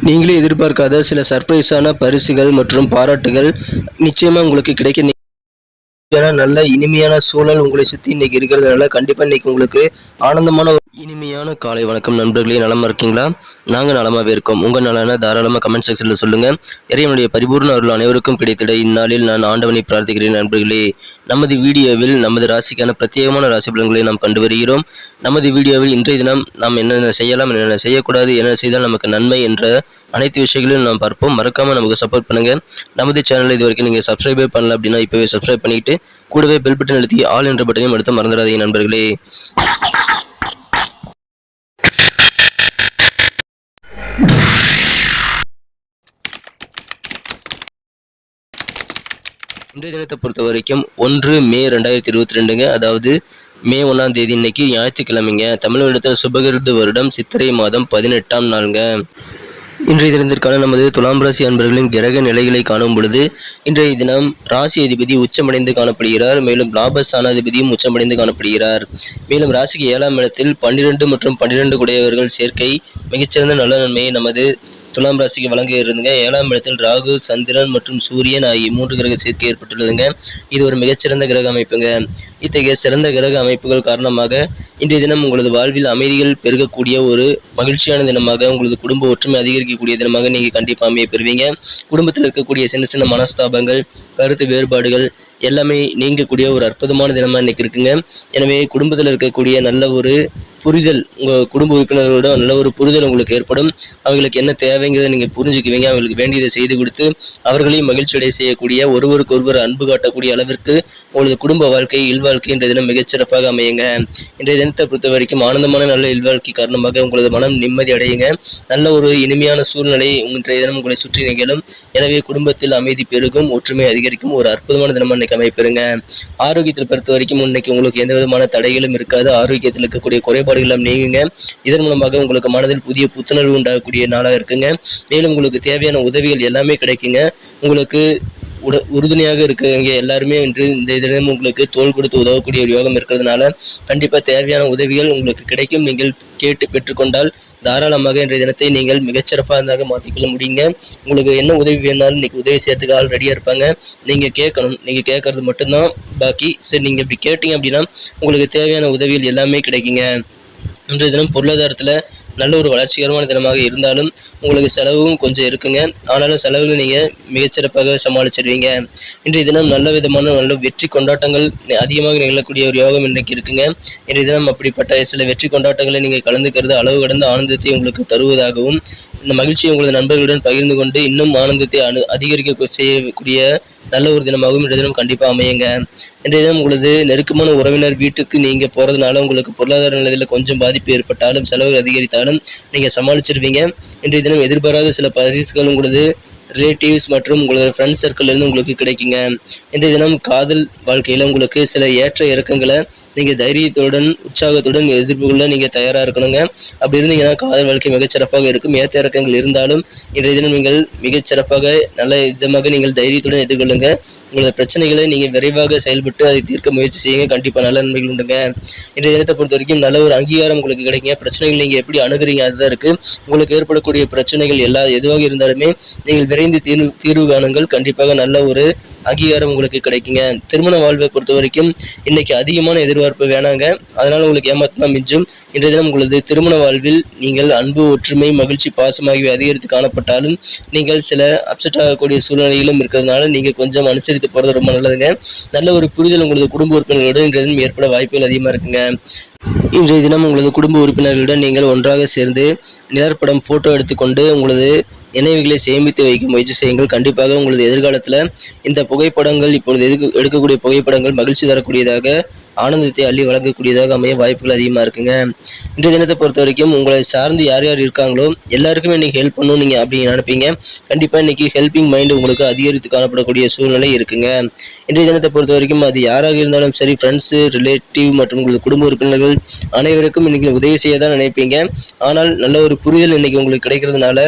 நீங்களே எதிர்பார்க்காத சில சர்ப்ரைஸான பரிசுகள் மற்றும் பாராட்டுகள் நிச்சயமாக உங்களுக்கு கிடைக்க ஏன்னா நல்ல இனிமையான சூழல் உங்களை சுற்றி இன்னைக்கு இருக்கிறதுனால கண்டிப்பாக இன்னைக்கு உங்களுக்கு ஆனந்தமான இனிமையான காலை வணக்கம் நண்பர்களே நலமாக இருக்கீங்களா? நாங்கள் நலமாகவே இருக்கோம். உங்கள் நலன தாராளமாக கமெண்ட் செக்ஷனில் சொல்லுங்கள் இறைவனுடைய பரிபூர்ண அருள் அனைவருக்கும் கிடைத்திட. இந்நாளில் நான் ஆண்டவனை பிரார்த்திக்கிறேன் நண்பர்களே. நமது வீடியோவில் நமது ராசிக்கான பிரத்யேகமான ராசி பலன்களை நாம் கண்டு வருகிறோம். நமது வீடியோவில் இன்றைய தினம் நாம் என்னென்ன செய்யலாம் என்னென்ன செய்யக்கூடாது என்னென்ன செய்தால் நமக்கு நன்மை என்ற அனைத்து விஷயங்களையும் நாம் பார்ப்போம். மறக்காமல் நமக்கு சப்போர்ட் பண்ணுங்க. நமது சேனலை இது வரைக்கும் நீங்க சப்ஸ்கிரைபே பண்ணல அப்படின்னா இப்போவே சப்ஸ்கிரைப் பண்ணிவிட்டு கூடவே பெல் பட்டன் அழுத்தி ஆல் என்ற பட்டனையும் எடுத்து மறந்துடாதீங்க நண்பர்களே. இன்றைய தினத்தை பொறுத்த வரைக்கும் ஒன்று மே ரெண்டாயிரத்தி இருபத்தி ரெண்டுங்க. அதாவது மே ஒன்றாம் தேதி இன்னைக்கு ஞாயிற்றுக்கிழமைங்க. தமிழ் வருடத்தில் சுபகிருது வருடம் சித்திரை மாதம் பதினெட்டாம் நாளுங்க. இன்றைய தினத்திற்கான நமது துலாம் ராசி அன்பர்களின் கிரக நிலைகளை காணும் பொழுது இன்றைய தினம் ராசி அதிபதி உச்சமடைந்து காணப்படுகிறார். மேலும் லாபஸ்தானாதிபதியும் உச்சமடைந்து காணப்படுகிறார். மேலும் ராசிக்கு ஏழாம் இடத்தில் பன்னிரெண்டு மற்றும் பன்னிரெண்டு குடையவர்கள் சேர்க்கை மிகச்சிறந்த நல்ல நன்மையை நமது துலாம் ராசிக்கு வழங்க இருந்துங்க. ஏழாம் இடத்தில் ராகு சந்திரன் மற்றும் சூரியன் ஆகிய மூன்று கிரக சேர்க்கை ஏற்பட்டுள்ளதுங்க. இது ஒரு மிகச்சிறந்த கிரக அமைப்புங்க. இத்தகைய சிறந்த கிரக அமைப்புகள் காரணமாக இன்றைய தினம் உங்களது வாழ்வில் அமைதிகள் பெருகக்கூடிய ஒரு மகிழ்ச்சியான தினமாக உங்களது குடும்ப ஒற்றுமை அதிகரிக்கக்கூடிய தினமாக நீங்கள் கண்டிப்பாக அமைய பெறுவீங்க. குடும்பத்தில் இருக்கக்கூடிய சின்ன சின்ன மனஸ்தாபங்கள் கருத்து வேறுபாடுகள் எல்லாமே நீங்கக்கூடிய ஒரு அற்புதமான தினமாக இன்னைக்கு இருக்குங்க. எனவே குடும்பத்தில் இருக்கக்கூடிய நல்ல ஒரு புரிதல் உங்கள் குடும்ப உறுப்பினர்களோட நல்ல ஒரு புரிதல் உங்களுக்கு ஏற்படும். அவங்களுக்கு என்ன தேவைங்கிறத நீங்கள் புரிஞ்சுக்குவீங்க. அவங்களுக்கு வேண்டியதை செய்து கொடுத்து அவர்களையும் மகிழ்ச்சியடைய செய்யக்கூடிய ஒருவருக்கு ஒருவர் அன்பு காட்டக்கூடிய அளவிற்கு உங்களது குடும்ப வாழ்க்கை இல்வாழ்க்கை இன்றைய தினம் மிகச்சிறப்பாக அமையுங்க. இன்றைய தினத்தை பொறுத்த வரைக்கும் ஆனந்தமான நல்ல இல்வாழ்க்கை காரணமாக உங்களது மனம் நிம்மதி அடையுங்க. நல்ல ஒரு இனிமையான சூழ்நிலை இன்றைய தினம் உங்களை சுற்றி நிகழும். எனவே குடும்பத்தில் அமைதி பெருகும் ஒற்றுமை அதிகரிக்கும் ஒரு அற்புதமான தினம் அன்னைக்கு அமைப்பெறுங்க ஆரோக்கியத்தில் பொறுத்த வரைக்கும் இன்னைக்கு உங்களுக்கு எந்த விதமான தடைகளும் இருக்காது. ஆரோக்கியத்தில் இருக்கக்கூடிய குறைபாடு எல்லாம் நீங்குங்க. இதன் மூலமாக உங்களுக்கு மனதில் புதிய புத்துணர்வு உண்டாகக்கூடிய நாளாக இருக்குங்க. மேலும் உங்களுக்கு தேவையான உதவிகள் எல்லாமே கிடைக்குங்க. உங்களுக்கு உட உறுதுணையாக இருக்கிறவங்க எல்லாருமே இன்று இந்த தினம் உங்களுக்கு தோள் கொடுத்து உதவக்கூடிய ஒரு யோகம் இருக்கிறதுனால கண்டிப்பாக தேவையான உதவிகள் உங்களுக்கு கிடைக்கும். நீங்கள் கேட்டு பெற்றுக்கொண்டால் தாராளமாக இன்றைய தினத்தை நீங்கள் மிகச்சிறப்பாக மாற்றிக்கொள்ள முடியுங்க. உங்களுக்கு என்ன உதவி வேணாலும் இன்னைக்கு உதவி செய்யறதுக்கு ஆள் ரெடியாக இருப்பாங்க. நீங்கள் கேட்கணும். நீங்கள் கேட்கறது மட்டும்தான். பாக்கி சரி நீங்கள் இப்படி கேட்டீங்க அப்படின்னா உங்களுக்கு தேவையான உதவிகள் எல்லாமே கிடைக்குங்க. இன்றைய தினம் பொருளாதாரத்தில் நல்ல ஒரு வளர்ச்சிகரமான தினமாக இருந்தாலும் உங்களுக்கு செலவும் கொஞ்சம் இருக்குங்க. ஆனாலும் செலவுகளை நீங்கள் மிகச்சிறப்பாக சமாளிச்சிருவீங்க. இன்றைய தினம் நல்ல விதமான நல்ல வெற்றி கொண்டாட்டங்கள் அதிகமாக நிகழக்கூடிய ஒரு யோகம் இன்றைக்கு இருக்குங்க. இன்றைய தினம் அப்படிப்பட்ட சில வெற்றி கொண்டாட்டங்களை நீங்கள் கலந்துக்கிறது அளவு கடந்த ஆனந்தத்தை உங்களுக்கு தருவதாகவும் இந்த மகிழ்ச்சியை உங்களது நண்பர்களுடன் பகிர்ந்து கொண்டு இன்னும் ஆனந்தத்தை அனு அதிகரிக்க செய்யக்கூடிய நல்ல ஒரு தினமாகவும் இன்றைய தினம் கண்டிப்பாக அமையுங்க. இன்றைய தினம் உங்களது நெருக்கமான உறவினர் வீட்டுக்கு நீங்கள் போகிறதுனால உங்களுக்கு பொருளாதார நிலையில் கொஞ்சம் பாதிப்பு ஏற்பட்டாலும் செலவு அதிகரித்தாலும் நீங்க சமாளிச்சிருவீங்க. இன்றைய தினம் எதிர்பாராத சில பரிசுகளும் உங்களது ரிலேட்டிவ்ஸ் மற்றும் உங்களோட ஃப்ரெண்ட்ஸ் சர்க்கிள்லேருந்து உங்களுக்கு கிடைக்குங்க. இன்றைய தினம் காதல் வாழ்க்கையில் உங்களுக்கு சில ஏற்ற இறக்கங்களை நீங்கள் தைரியத்துடன் உற்சாகத்துடன் எதிர்ப்புகொள்ள நீங்கள் தயாராக இருக்கணுங்க. அப்படி இருந்தீங்கன்னா காதல் வாழ்க்கை மிகச்சிறப்பாக இருக்கும். ஏற்ற இறக்கங்கள் இருந்தாலும் இன்றைய தினம் நீங்கள் மிகச்சிறப்பாக நல்ல விதமாக நீங்கள் தைரியத்துடன் எதிர்கொள்ளுங்க. உங்களோட பிரச்சனைகளை நீங்கள் விரைவாக செயல்பட்டு அதை தீர்க்க முயற்சி செய்யுங்க. கண்டிப்பாக நல்ல நன்மைகள் உண்டுங்க. இன்றைய தினத்தை பொறுத்த வரைக்கும் நல்ல ஒரு அங்கீகாரம் உங்களுக்கு கிடைக்குங்க. பிரச்சனைகள் நீங்கள் எப்படி அணுகுறீங்க அதுதான் இருக்குது உங்களுக்கு ஏற்படக்கூடிய பிரச்சனைகள் எல்லா எதுவாக இருந்தாலுமே நீங்கள் விரைந்து தீர்வு தீர்வு காணுங்கள். கண்டிப்பாக நல்ல ஒரு அங்கீகாரம் உங்களுக்கு கிடைக்குங்க. திருமண வாழ்வை பொறுத்த வரைக்கும் இன்னைக்கு அதிகமான எதிர்பார்ப்பு வேணாங்க. அதனால உங்களுக்கு ஏமாத்தான் மிஞ்சும். இன்றைய தினம் உங்களது திருமண வாழ்வில் நீங்கள் அன்பு ஒற்றுமை மகிழ்ச்சி பாசம் ஆகியவை அதிகரித்து காணப்பட்டாலும் நீங்கள் சில அப்செட் ஆகக்கூடிய சூழ்நிலைகளும் இருக்கிறதுனால நீங்கள் கொஞ்சம் அனுசரித்து போகிறது ரொம்ப நல்லதுங்க. நல்ல ஒரு புரிதல் உங்களது குடும்ப உறுப்பினர்களுடன் இன்றைய தினம் ஏற்பட வாய்ப்புகள் அதிகமாக இருக்குங்க. இன்றைய தினம் உங்களது குடும்ப உறுப்பினர்களுடன் நீங்கள் ஒன்றாக சேர்ந்து நிழற்படம் ஃபோட்டோ எடுத்துக்கொண்டு உங்களது நினைவுகளை சேமித்து வைக்க முயற்சி செய்யுங்கள். கண்டிப்பாக உங்களது எதிர்காலத்தில் இந்த புகைப்படங்கள் இப்பொழுது எதுக்கு எடுக்கக்கூடிய புகைப்படங்கள் மகிழ்ச்சி தரக்கூடியதாக ஆனந்தத்தை அள்ளி வழங்கக்கூடியதாக அமைய வாய்ப்புகள் அதிகமாக இருக்குங்க. இன்றைய தினத்தை பொறுத்த வரைக்கும் உங்களை சார்ந்து யார் யார் இருக்காங்களோ எல்லாருக்குமே இன்னைக்கு ஹெல்ப் பண்ணணும் நீங்கள் அப்படின்னு நினைப்பீங்க. கண்டிப்பாக இன்னைக்கு ஹெல்பிங் மைண்டு உங்களுக்கு அதிகரித்து காணப்படக்கூடிய சூழ்நிலை இருக்குங்க. இன்றைய தினத்தை பொறுத்த வரைக்கும் அது யாராக இருந்தாலும் சரி ஃப்ரெண்ட்ஸு ரிலேட்டிவ் மற்றும் உங்களது குடும்ப உறுப்பினர்கள் அனைவருக்கும் இன்னைக்கு உதவி செய்ய தான் நினைப்பீங்க. ஆனால் நல்ல ஒரு புரிதல் இன்னைக்கு உங்களுக்கு கிடைக்கிறதுனால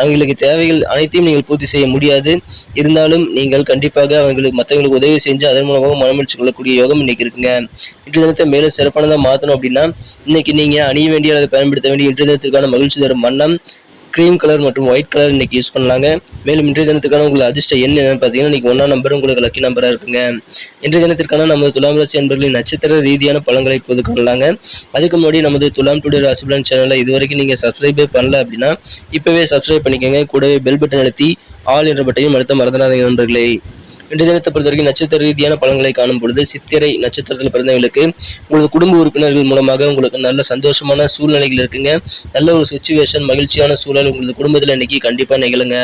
அவங்களுக்கு தேவைகள் அனைத்தையும் நீங்கள் பூர்த்தி செய்ய முடியாது. இருந்தாலும் நீங்கள் கண்டிப்பாக அவங்களுக்கு மற்றவங்களுக்கு உதவி செஞ்சு அதன் மூலமாக மனமளிச்சு கொள்ளக்கூடிய யோகம் இன்னைக்கு இருக்குங்க. இன்றைய தினத்தை மேலும் சிறப்பானதாக மாற்றணும் அப்படின்னா இன்னைக்கு நீங்கள் அணிய வேண்டிய அல்லது பயன்படுத்த வேண்டிய இன்றைய தினத்திற்கான மகிழ்ச்சி தரும் வண்ணம் க்ரீம் கலர் மற்றும் ஒயிட் கலர் இன்னைக்கு யூஸ் பண்ணலாங்க. மேலும் இன்றைய தினத்துக்கான உங்களுக்கு அதிர்ஷ்ட எண் என்னன்னு பார்த்தீங்கன்னா இன்னைக்கு ஒன்றாம் நம்பர் உங்களுக்கு லக்கி நம்பராக இருக்குங்க. இன்றைய தினத்திற்கான நமது துலாம் ராசி அன்பர்களின் நட்சத்திர ரீதியான பழங்களை இப்போது காணலாங்க. அதுக்கு முன்னாடி நமது துலாம் டுடே ராசிபலன் சேனலை இதுவரைக்கும் நீங்கள் சப்ஸ்கிரைபே பண்ணல அப்படின்னா இப்போவே சப்ஸ்கிரைப் பண்ணிக்கோங்க. கூடவே பெல் பட்டன் அழுத்தி ஆல் என்ற பட்டையும் அழுத்த மறந்துடாதீங்க நண்பர்களே. இன்றைய தினத்தை பொறுத்த வரைக்கும் நட்சத்திர ரீதியான பலன்களை காணும் பொழுது சித்திரை நட்சத்திரத்தில் பிறந்தவங்களுக்கு உங்களது குடும்ப உறுப்பினர்கள் மூலமாக உங்களுக்கு நல்ல சந்தோஷமான சூழ்நிலைகள் இருக்குங்க. நல்ல ஒரு சுச்சுவேஷன் மகிழ்ச்சியான சூழல் உங்களது குடும்பத்தில் இன்னைக்கு கண்டிப்பாக நிகழுங்க.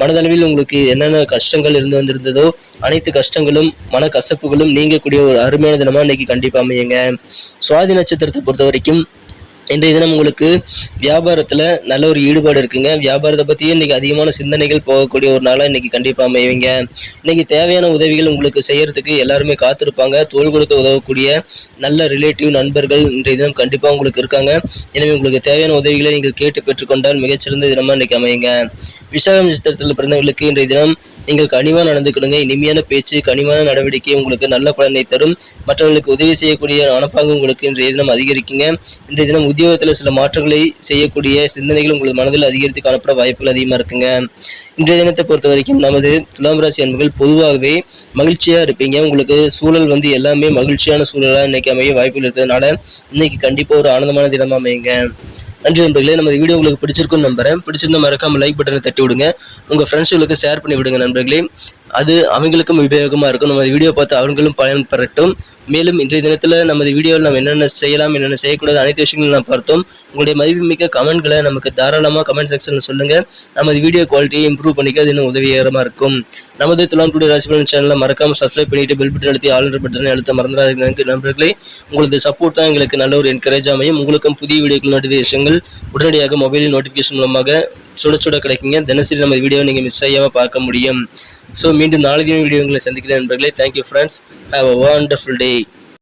மனதளவில் உங்களுக்கு என்னென்ன கஷ்டங்கள் இருந்து வந்திருந்ததோ அனைத்து கஷ்டங்களும் மன கசப்புகளும் நீங்கக்கூடிய ஒரு அருமையான தினமாக இன்னைக்கு கண்டிப்பாக அமையுங்க. சுவாதி நட்சத்திரத்தை பொறுத்த வரைக்கும் இன்றைய தினம் உங்களுக்கு வியாபாரத்தில் நல்ல ஒரு ஈடுபாடு இருக்குங்க. வியாபாரத்தை பற்றியே இன்றைக்கி அதிகமான சிந்தனைகள் போகக்கூடிய ஒரு நாளாக இன்றைக்கி கண்டிப்பாக அமைவீங்க. இன்னைக்கு தேவையான உதவிகள் உங்களுக்கு செய்கிறதுக்கு எல்லாருமே காத்திருப்பாங்க. தோல் கொடுத்து உதவக்கூடிய நல்ல ரிலேட்டிவ் நண்பர்கள் இன்றைய தினம் கண்டிப்பாக உங்களுக்கு இருக்காங்க. எனவே உங்களுக்கு தேவையான உதவிகளை நீங்கள் கேட்டு பெற்றுக்கொண்டால் மிகச்சிறந்த தினமாக இன்னைக்கு அமையுங்க. விசாகம் நட்சத்திரத்தில் பிறந்தவங்களுக்கு இன்றைய தினம் நீங்கள் கனிவாக நடந்துக்கணுங்க இனிமையான பேச்சு கனிவான நடவடிக்கை உங்களுக்கு நல்ல பலனை தரும். மற்றவர்களுக்கு உதவி செய்யக்கூடிய மனப்பாங்கு உங்களுக்கு இன்றைய தினம் அதிகரிக்குங்க. இன்றைய தினம் உத்தியோகத்தில் சில மாற்றங்களை செய்யக்கூடிய சிந்தனைகள் உங்களது மனதில் அதிகரித்து காணப்பட வாய்ப்புகள் அதிகமாக இருக்குங்க. இன்றைய தினத்தை பொறுத்த வரைக்கும் நமது துலாம் ராசி அன்புகள் பொதுவாகவே மகிழ்ச்சியாக இருப்பீங்க. உங்களுக்கு சூழல் வந்து எல்லாமே மகிழ்ச்சியான சூழலாக இன்னைக்கு அமைய வாய்ப்புகள் இருக்கிறதுனால இன்னைக்கு கண்டிப்பாக ஒரு ஆனந்தமான தினமாக அமையுங்க. நன்றி நண்பர்களே நம்ம வீடியோ உங்களுக்கு பிடிச்சிருக்கும்னு நம்புறேன். பிடிச்சிருந்தா மறக்காம லைக் பட்டனை தட்டி விடுங்க. உங்கள் ஃப்ரெண்ட்ஸுகளுக்கு ஷேர் பண்ணி விடுங்க நண்பர்களே. அது அவங்களுக்கும் உபயோகமாக இருக்கும். நமது வீடியோ பார்த்து அவர்களும் பயன் பெறட்டும் மேலும் இன்றைய தினத்தில் நமது வீடியோவில் நம்ம என்னென்ன செய்யலாம் என்னென்ன செய்யக்கூடாது அனைத்து விஷயங்களும் நாம் பார்த்தோம். உங்களுடைய மதிப்புமிக்க கமெண்ட்களை நமக்கு தாராளமாக கமெண்ட் செக்ஷனில் சொல்லுங்கள் நமது வீடியோ குவாலிட்டியை இம்ப்ரூவ் பண்ணிக்க அது இன்னும் உதவிகரமாக இருக்கும். நமது துலாம் ராசிபலன் சேனலை மறக்காமல் சப்ஸ்கிரைப் பண்ணிட்டு பெல் பட்டன் அழுத்தி ஆளுநர் பட்டனை அழுத்த மறந்துடாதீங்க நண்பர்களே. உங்களது சப்போர்ட் தான் எங்களுக்கு நல்ல ஒரு என்கரேஜ் அமையும். உங்களுக்கும் புதிய வீடியோக்கள் நோட்டிஃபிகேஷன்கள் உடனடியாக மொபைலில் நோட்டிஃபிகேஷன் மூலமாக சுட சுட கிடைக்குங்க. தினசரி நம்ம வீடியோ நீங்கள் மிஸ் செய்யாமல் பார்க்க முடியும். ஸோ மீண்டும் நாளைக்கு வீடியோ உங்களை சந்திக்கிறேன் நண்பர்களே. Thank you friends have a wonderful day